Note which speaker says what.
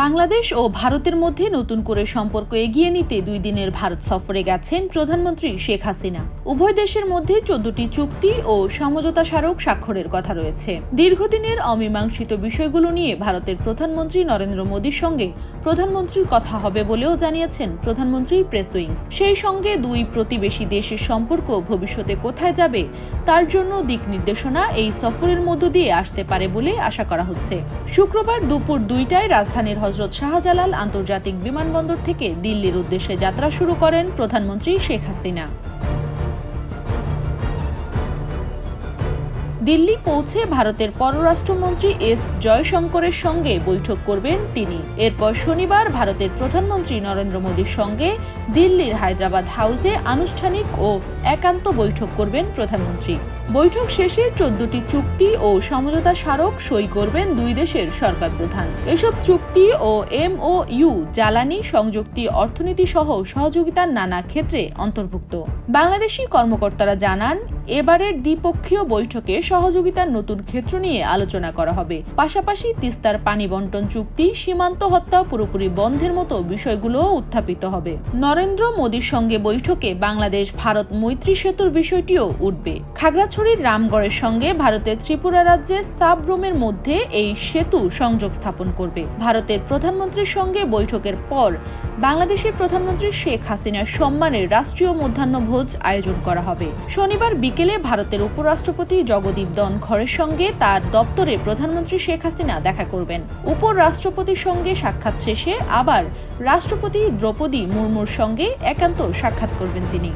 Speaker 1: বাংলাদেশ ও ভারতের মধ্যে নতুন করে সম্পর্ক এগিয়ে নিতে দুই দিনের ভারত সফরে গেছেন প্রধানমন্ত্রী শেখ হাসিনা। উভয় দেশের মধ্যে চোদ্দটি চুক্তি ও সমঝোতা স্মারক স্বাক্ষরের কথা রয়েছে। দীর্ঘদিনের অমীমাংসিত বিষয়গুলো নিয়ে ভারতের প্রধানমন্ত্রী নরেন্দ্র মোদীর সঙ্গে প্রধানমন্ত্রীর কথা হবে বলেও জানিয়েছেন প্রধানমন্ত্রীর প্রেস উইংস। সেই সঙ্গে দুই প্রতিবেশী দেশের সম্পর্ক ভবিষ্যতে কোথায় যাবে তার জন্য দিক নির্দেশনা এই সফরের মধ্য দিয়ে আসতে পারে বলে আশা করা হচ্ছে। শুক্রবার দুপুর দুইটায় রাজধানীর হজরত শাহজালাল আন্তর্জাতিক বিমানবন্দর থেকে দিল্লির উদ্দেশ্যে যাত্রা শুরু করেন প্রধানমন্ত্রী শেখ হাসিনা। দিল্লি পৌঁছে ভারতের পররাষ্ট্রমন্ত্রী এস জয়শঙ্করের সঙ্গে বৈঠক করবেন তিনি। এরপর শনিবার ভারতের প্রধানমন্ত্রী নরেন্দ্র মোদীর সঙ্গে দিল্লির হায়দ্রাবাদ হাউসে আনুষ্ঠানিক ও একান্ত বৈঠক করবেন প্রধানমন্ত্রী। বৈঠক শেষে চোদ্দটি চুক্তি ও সমঝোতা স্মারক সই করবেন দুই দেশের সরকার প্রধান। এসব চুক্তি ও এম ও ইউ জ্বালানি, সংযুক্তি, অর্থনীতি সহ সহযোগিতার নানা ক্ষেত্রে অন্তর্ভুক্ত। বাংলাদেশি কর্মকর্তারা জানান এবারের দ্বিপক্ষীয় বৈঠকে সহযোগিতার নতুন ক্ষেত্র নিয়ে আলোচনা করা হবে। পাশাপাশি তিস্তার পানি বন্টন চুক্তি, সীমান্ত হত্যা পুরোপুরি বন্ধের মতো বিষয়গুলোও উত্থাপিত হবে। নরেন্দ্র মোদীর সঙ্গে বৈঠকে বাংলাদেশ, ভারত, মৈত্রী সেতুর বিষয়টিও উঠবে। খাগড়াছড়ির রামগড়ের সঙ্গে ভারতের ত্রিপুরা রাজ্যের সাবরুমের মধ্যে এই সেতু সংযোগ স্থাপন করবে। ভারতের প্রধানমন্ত্রীর সঙ্গে বৈঠকের পর বাংলাদেশের প্রধানমন্ত্রী শেখ হাসিনার সম্মানে রাষ্ট্রীয় মধ্যাহ্নভোজ আয়োজন করা হবে। শনিবার বিকেলে ভারতের উপরাষ্ট্রপতি জগদীপ ধনখড়ের সঙ্গে তার দপ্তরে প্রধানমন্ত্রী শেখ হাসিনা দেখা করবেন। উপরাষ্ট্রপতির সঙ্গে সাক্ষাৎ শেষে আবার রাষ্ট্রপতি দ্রৌপদী মুর্মুর সঙ্গে একান্ত সাক্ষাৎ করবেন তিনি।